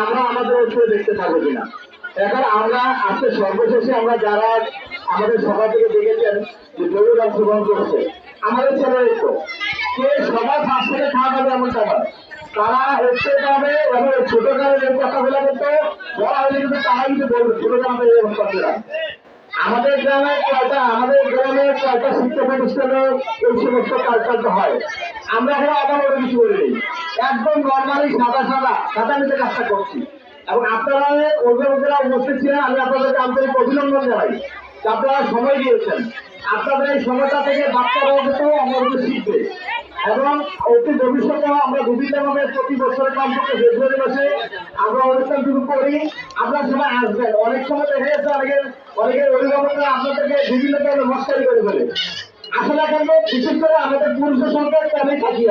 আমরা আমাদের ঐক্য দেখতে পাবো কিনা? এখন আমরা আজকে সর্বশেষে আমরা যারা আমাদের সভা থেকে দেখেছেন যে জরুরি অংশগ্রহণ করছে, আমাদের ছেলে ঐক্য কে সবার পাশ থেকে খাওয়া যাবে এমন সবার তারা হচ্ছে পাবে এবং ছোট কালের এই কথাগুলো কিন্তু বলা হলে কিন্তু তারা কিন্তু বলবে, ছোট কালের এই অবস্থাটা আমাদের গ্রামে কয়টা, আমাদের গ্রামে কয়টা শিক্ষা প্রতিষ্ঠানে এই সমস্ত কাজকার্য হয়? আমরা এখন আবার কিছু করিনি একদম নর্মালি সাদা সাদা সাদা নিতে কাজটা করছি। এবং আপনারা অভিভাবকেরা উপস্থিত ছিলেন, আমি আপনাদেরকে আন্তরিক অভিনন্দন জানাই আপনারা সময় দিয়েছেন। আপনাদের এই সময়টা থেকে বাচ্চারা কিন্তু কিন্তু শিখবে এবং অতি ভবিষ্যতে আমরা বিভিন্নভাবে প্রতি বছরের কমপক্ষে ফেব্রুয়ারি মাসে আমরা অনুষ্ঠান শুরু করি। আপনার সময় আসবেন। অনেক সময় দেখা যাচ্ছে অনেকের অনেকের অভিভাবকরা আপনাদেরকে বিভিন্ন ধরনের মস্কারি করে ফেলে। আসলে কিন্তু বিশেষ করে আমাদের পুরুষের সঙ্গে তেমনই থাকি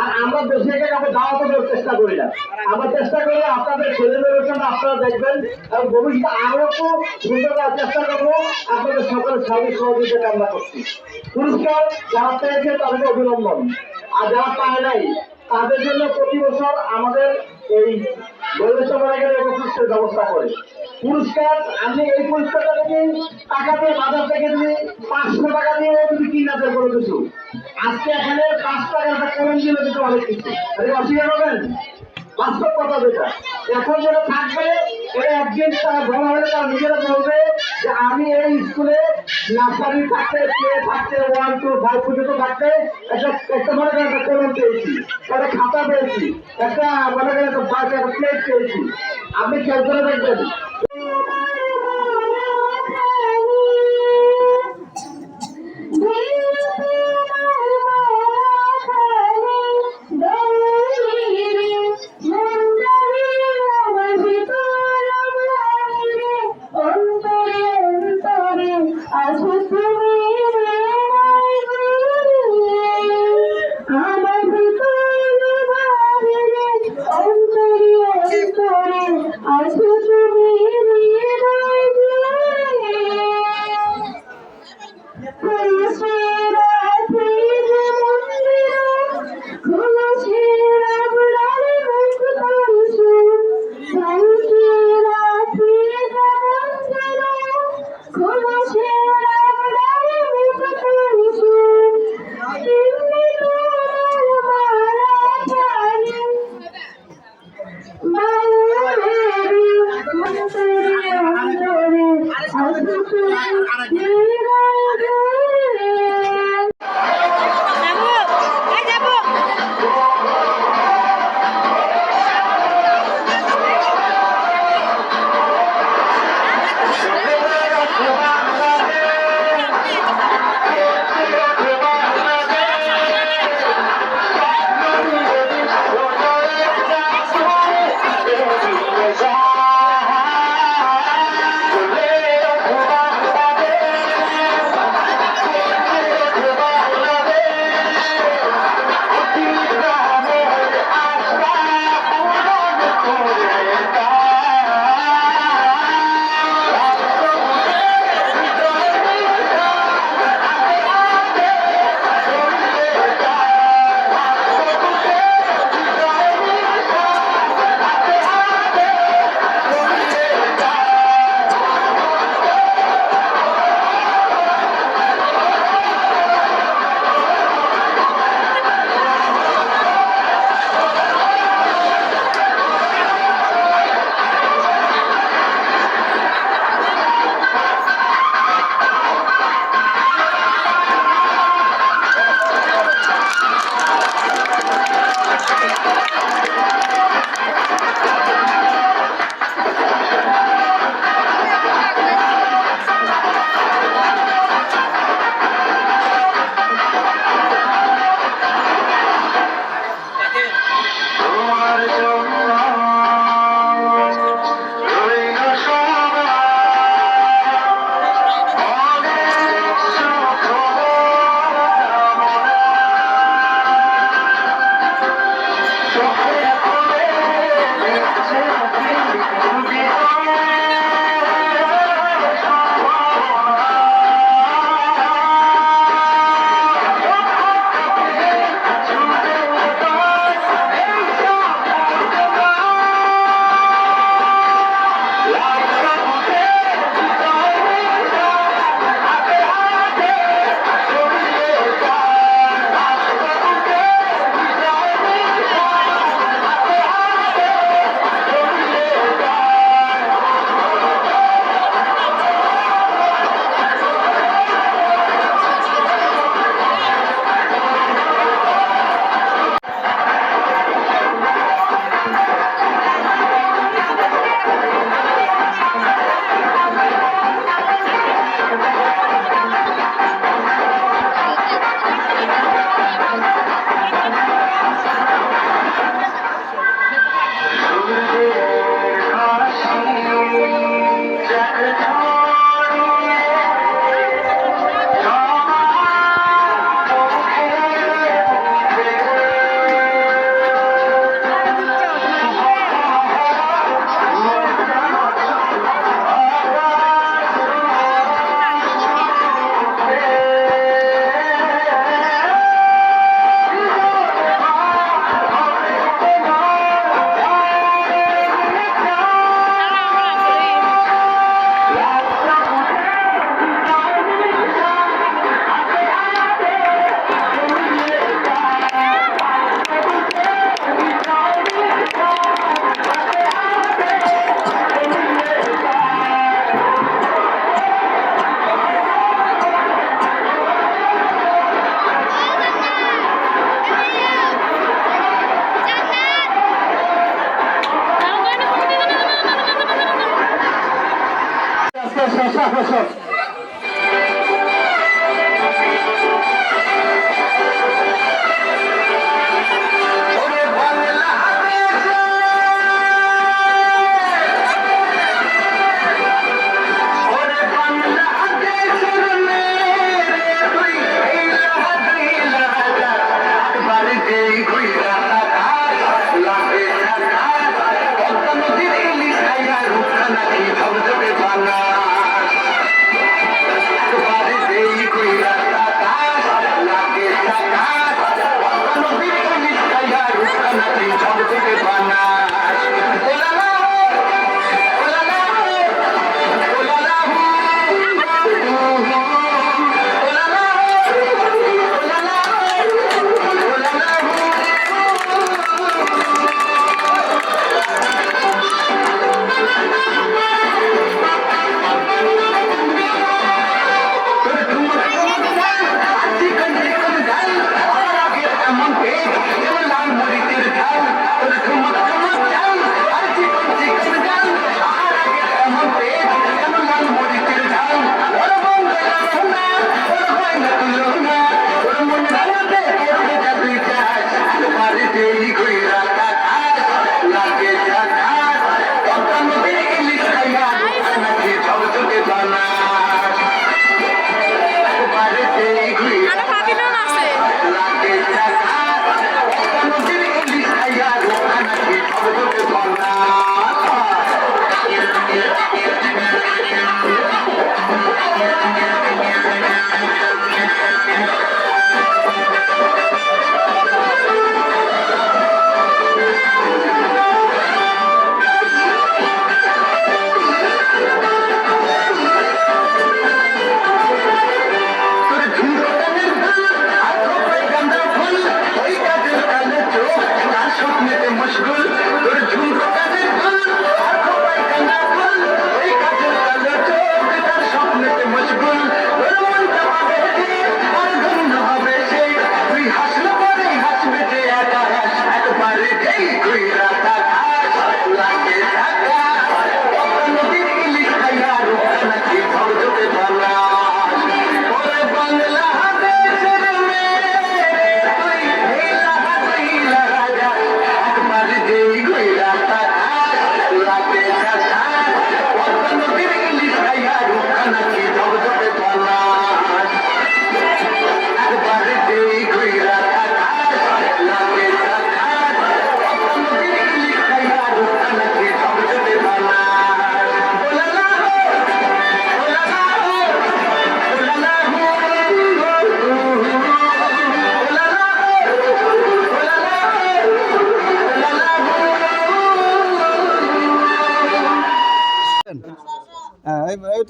আর আমরা দেশে কাউকে দাওয়াতে দেওয়ার চেষ্টা করি না। আমরা চেষ্টা করি আপনাদের ছেলেমেয়ের সঙ্গে আপনারা দেখবেন, এবং ভবিষ্যতে আরও একটু সুন্দর করার চেষ্টা করব। আপনাদের সকলের সার্বিক সহযোগিতা কামনা করছি। পুরস্কার যারা পেয়েছে তাদেরকে অভিনন্দন। আর যারা পায় নাই, তাদের জন্য প্রতি বছর আমাদের এই পুরস্কার ব্যবস্থা করে। পুরস্কার, আমি এই পুরস্কারটা থেকে টাকা দিয়ে বাজার থেকে যদি পাঁচশো টাকা দিয়ে তুমি কিনা কিনাতে কোনো কিছু। আজকে এখানে পাঁচ টাকার একটা কমেন্ট দিলে কিন্তু অনেক কিছু। আরে অস্বীকার করবেন বাস্তব কথা যেটা। এখন যেটা থাকবে ওই একদিন তারা ভালো হলে তারা নিজেরা বলবে আমি এই স্কুলে নার্সারি থাকতে প্লে থাকতে ওয়ান টু ফাইভ পর্যন্ত থাকতে, একটা একটা মনে করেন একটা কলম পেয়েছি, একটা খাতা পেয়েছি, একটা মনে করেন একটা প্লেট পেয়েছি। আপনি খেয়াল করে দেখবেন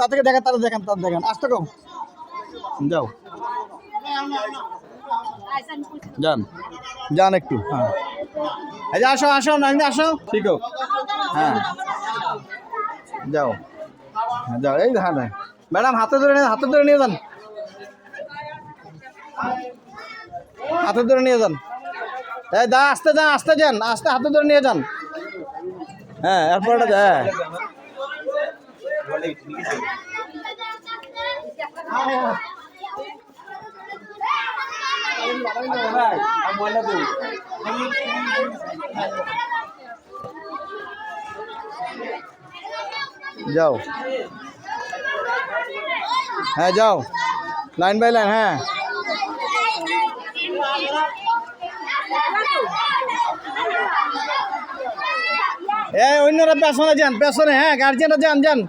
তাদেরকে দেখেন, তাদের দেখেন তাদের দেখেন। আসতে কম। যাও। যান। যান একটু। হ্যাঁ। এই যে আসো আসো নাইন আসো। ঠিক হ্যাঁ। যাও। যাও। এই হ্যাঁ নাই ম্যাডাম, হাতে ধরে নিয়ে, হাতে ধরে নিয়ে যান। হাতে ধরে নিয়ে যান। এই দা, আসতে যান আসতে যান। আসতে হাতে ধরে নিয়ে যান। হ্যাঁ এরপরটা হ্যাঁ। जाओ। है, जाओ। लाइन बाय लाइन, है। ए अन्य पेसने जान पेसने हाँ गार्जियन जान जान